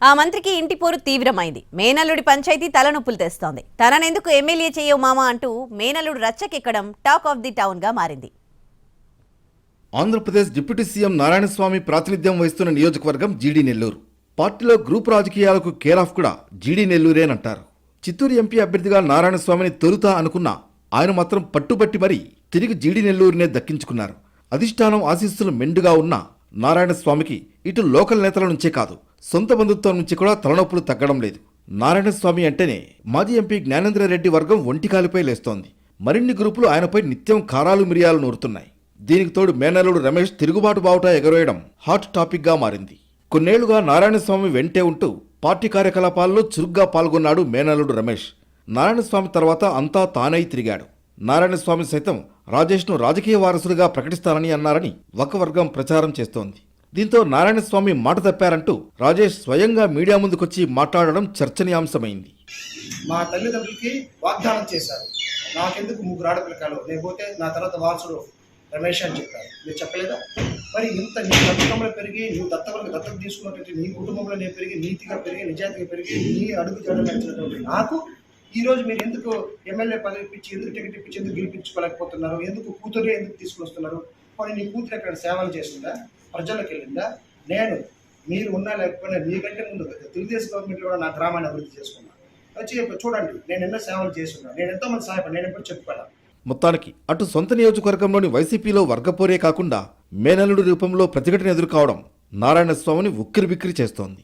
ఆ మంత్రికి ఇంటి పోరు తీవ్రమైంది. మేనల్లుడి పంచాయతీ తలనొప్పులు తెస్తోంది. తననెందుకు ఎమ్మెల్యే చేయవు మామ అంటూ మేనల్లుడు రచ్చకెక్కడం టాక్ ఆఫ్ ది టౌన్గా మారింది. ఆంధ్రప్రదేశ్ డిప్యూటీ సీఎం నారాయణస్వామి ప్రాతినిధ్యం వహిస్తున్న నియోజకవర్గం జీడీ నెల్లూరు. పార్టీలో గ్రూప్ రాజకీయాలకు కేర్ ఆఫ్ కూడా జీడీ నెల్లూరేనంటారు. చిత్తూరు ఎంపీ అభ్యర్థిగా నారాయణస్వామిని తొలుతా అనుకున్నా ఆయన మాత్రం పట్టుబట్టి మరీ తిరిగి జీడీ నెల్లూరునే దక్కించుకున్నారు. అధిష్టానం ఆశీస్సులు మెండుగా ఉన్న నారాయణస్వామికి ఇటు లోకల్ నేతల నుంచే కాదు సొంత బంధుత్వం నుంచి కూడా తలనొప్పులు తగ్గడం లేదు. నారాయణస్వామి అంటేనే మాజీ ఎంపీ జ్ఞానేంద్రరెడ్డి వర్గం ఒంటికాలిపై లేస్తోంది. మరిన్ని గ్రూపులు ఆయనపై నిత్యం కారాలు మిరియాలు నూరుతున్నాయి. దీనికి తోడు మేనల్లుడు రమేష్ తిరుగుబాటు బావుట ఎగరేయడం హాట్ టాపిక్గా మారింది. కొన్నేళ్ళుగా నారాయణస్వామి వెంటే ఉంటూ పార్టీ కార్యకలాపాల్లో చురుగ్గా పాల్గొన్నాడు మేనల్లుడు రమేష్. నారాయణస్వామి తర్వాత అంతా తానై తిరిగాడు. నారాయణస్వామి సైతం రాజేష్ను రాజకీయ వారసుడిగా ప్రకటిస్తానని అన్నారని ఒక వర్గం ప్రచారం చేస్తోంది. దీంతో నారాయణస్వామి మాట తప్పారంటూ రాజేష్ స్వయంగా మీడియా ముందుకొచ్చి మాట్లాడడం చర్చనీయాంశమైంది. మా తల్లిదండ్రులకి వాగ్దానం చేశారు. నాకెందుకు ముగ్గురు ఆడపిల్లకాలు నేను పోతే నా తర్వాత వారసుడు రమేష్ అని చెప్పారు. మీరు చెప్పలేదా? మరి ఇంత నీ దత్తకంలో పెరిగి నువ్వు దత్తకులకు దత్తకు తీసుకున్నటువంటి నీ కుటుంబంలో నేను పెరిగి నీతిగా పెరిగి నిజాయితీగా పెరిగి నీ అడుగు జాడలు నాకు ఈరోజు మీరు ఎందుకు ఎమ్మెల్యే పదవి ఇప్పించి ఎందుకు టికెట్ ఇప్పించి ఎందుకు గెలిపించుకోలేకపోతున్నారు? ఎందుకు కూతురే ఎందుకు తీసుకొస్తున్నారు పోనీ నీ కూతురు ఎక్కడ సేవలు చేసిందా? ప్రజలకు వెళ్ళిందా? నేను మీరు ఉన్నా లేకపోయినా మీకంటే ముందు తెలుగుదేశం గవర్నమెంట్ కూడా నా గ్రామాన్ని అభివృద్ధి చేసుకున్నాను వచ్చి చూడండి నేను ఎన్నో సేవలు చేస్తున్నాను నేను ఎంతోమంది సహాయపడి నేను ఎప్పుడు చెప్పుకోవాలి మొత్తానికి అటు సొంత నియోజకవర్గంలోని వైసీపీలో వర్గపోరే కాకుండా మేనల్లుడి రూపంలో ప్రతిఘటన ఎదుర్కోవడం నారాయణస్వామిని ఉక్కిరిబిక్కిరి చేస్తోంది.